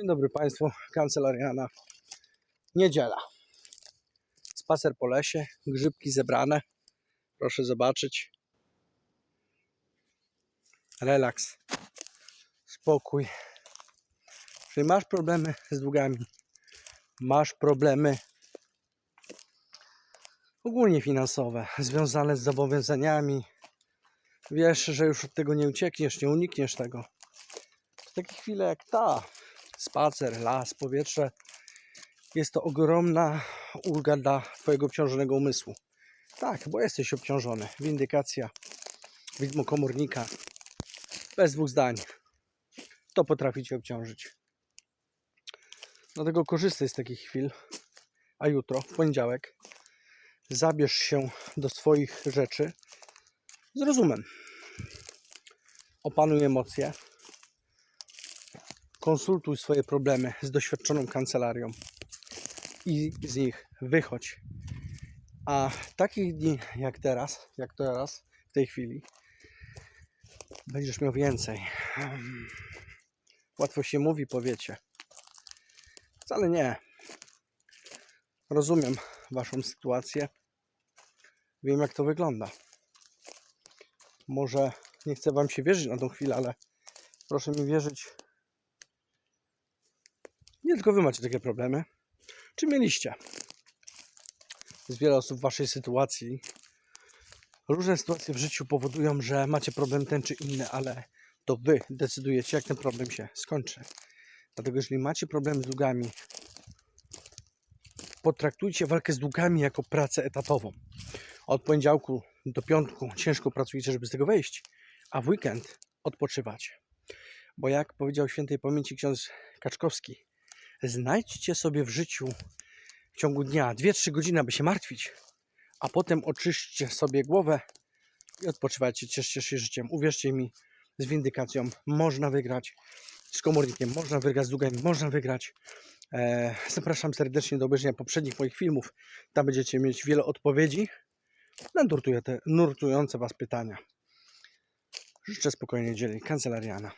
Dzień dobry Państwu, kancelariana. Niedziela. Spacer po lesie, grzybki zebrane. Proszę zobaczyć. Relaks, spokój. Jeżeli masz problemy z długami, masz problemy ogólnie finansowe, związane z zobowiązaniami, wiesz, że już od tego nie uciekniesz, nie unikniesz tego. W takie chwile jak ta, spacer, las, powietrze, jest to ogromna ulga dla Twojego obciążonego umysłu. Tak, bo jesteś obciążony. Windykacja, widmo komornika, bez dwóch zdań. To potrafi Cię obciążyć. Dlatego korzystaj z takich chwil. A jutro, w poniedziałek, zabierz się do swoich rzeczy z rozumem. Opanuj emocje, konsultuj swoje problemy z doświadczoną kancelarią i z nich wychodź. A takich dni jak teraz, jak teraz, w tej chwili, będziesz miał więcej. Łatwo się mówi, powiecie. Wcale nie. Rozumiem Waszą sytuację. Wiem, jak to wygląda. Może nie chcę Wam się wierzyć na tą chwilę, ale proszę mi wierzyć, nie tylko wy macie takie problemy. Czy mieliście? Jest wiele osób w waszej sytuacji. Różne sytuacje w życiu powodują, że macie problem ten czy inny, ale to wy decydujecie, jak ten problem się skończy. Dlatego, jeżeli macie problem z długami, potraktujcie walkę z długami jako pracę etatową. Od poniedziałku do piątku ciężko pracujecie, żeby z tego wejść, a w weekend odpoczywacie. Bo jak powiedział świętej pamięci ksiądz Kaczkowski, znajdźcie sobie w życiu w ciągu dnia 2-3 godziny, aby się martwić, a potem oczyśćcie sobie głowę i odpoczywajcie, cieszcie się życiem. Uwierzcie mi, z windykacją można wygrać, z komornikiem można wygrać, z długami można wygrać. Eee, zapraszam serdecznie do obejrzenia poprzednich moich filmów. Tam będziecie mieć wiele odpowiedzi na nurtujące Was pytania. Życzę spokojnej dzieli. Kancelariana.